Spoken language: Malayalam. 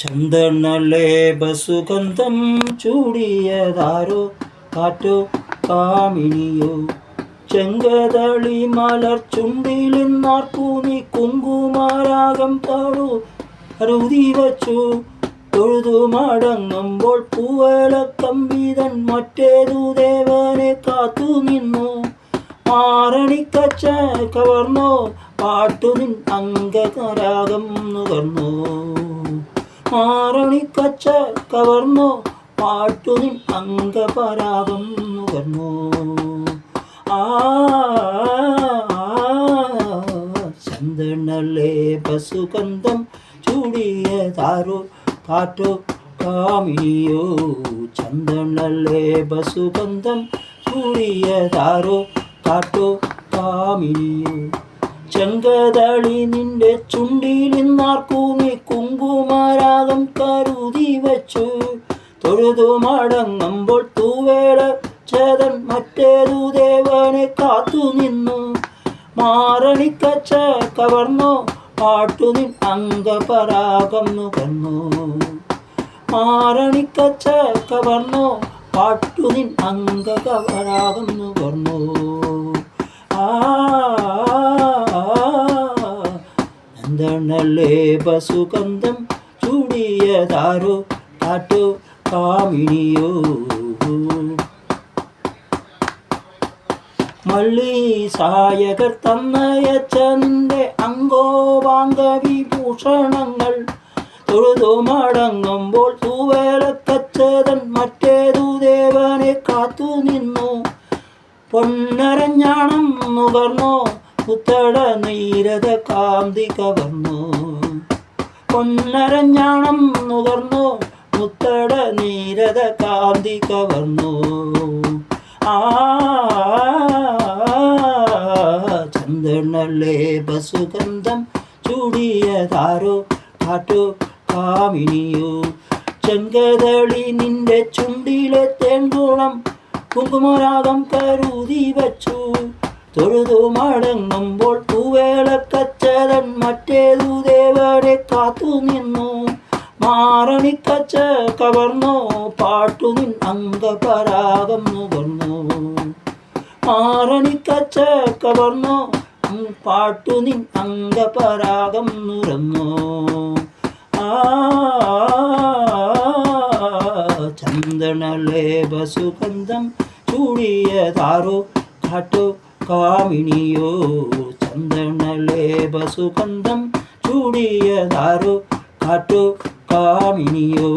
ചന്ദനലേപസുഗന്ധം ചൂടിയതാരോ കാറ്റോ കാമിനിയോ? ചെങ്കതളി മലർ ചുണ്ടിലിന്നാർക്കു കുങ്കുമാരാകം പാടു. അറുതി വച്ചു തൊഴുതു മടങ്ങുമ്പോൾ പൂവല കമ്പിതൻ മറ്റേതു ദേവനെ കാത്തു നിന്നു. മാറണിക്കച്ച കവർന്നോ പാട്ടുനിൻ അംഗരാഗം നുകർന്നു. മാറണിക്കച്ച കവർന്നോ? പാട്ടുനിൻ അംഗപരാഗം നുകർന്നു? ആ പശുഗന്ധം ചൂടിയ താരോ കാറ്റോ കാമിനിയോ ചന്ദനല്ലേ ചൂടിയ താരോ കാറ്റോ കാമിനിയോ ചെങ്കതളി നിന്റെ നീ കുങ്കുമാരാഗം കരുതി വച്ചു. തൊഴുതു മടങ്ങുമ്പോൾ തൂവേട ചേതൻ മറ്റേതു ദേവനെ കാത്തു നിന്നു. മാറണിക്കച്ച പാട്ടു പാട്ടുനിൻ അംഗപരാഗം നുകന്നു മാറണിക്കച്ച പാട്ടു പാട്ടുനിൻ അംഗപരാഗം നുകർന്നു ആ എന്തെണ്ണല്ലേ ബസുഗന്ധം ചൂടിയതാരോ കാറ്റോ കാമിനിയോ? മള്ളി സായകർ തന്നയച്ച നിന്റെ അങ്കോവാങ്ക വിഭൂഷണങ്ങൾ തൊഴുതു മടങ്ങുമ്പോൾ തൂവേലക്കച്ചതൻ മറ്റേതു ദേവനെ കാത്തു നിന്നു. പൊന്നരഞ്ഞാണം നുകർന്നോ പുത്തട നീരത കാന്തി കവർന്നു പൊന്നരഞ്ഞാണം നുകർന്നു മുത്തട നീരത കാന്തി കവർന്നു ആ ബസുഗന്ധം ചൂടിയ താരോ കാറ്റോ കാമിനിയോ. ചെങ്കതളി നിന്റെ ചുണ്ടിലെ തേൻകുളം കുങ്കുമരാഗം കരുതി വച്ചു. തൊഴുതു മടങ്ങുമ്പോൾ തൂവേളക്കച്ചതൻ മറ്റേതു ദേവരെ കാത്തു നിന്നു മാറണിക്കച്ച പാട്ടു പാട്ടുനിൻ അംഗപരാഗം നുകർന്നു മാറണിക്കച്ച പാട്ടു പാട്ടുനിൻ അംഗപരാഗം നുറന്നു ആ ചന്ദനലേപ സുഗന്ധം ചൂടിയതാരോ കാട്ടോ. മഹാവിനിയോ ചന്ദനലേപ സുഗന്ധം ചൂടിയതാരോ കാറ്റോ കാമിനിയോ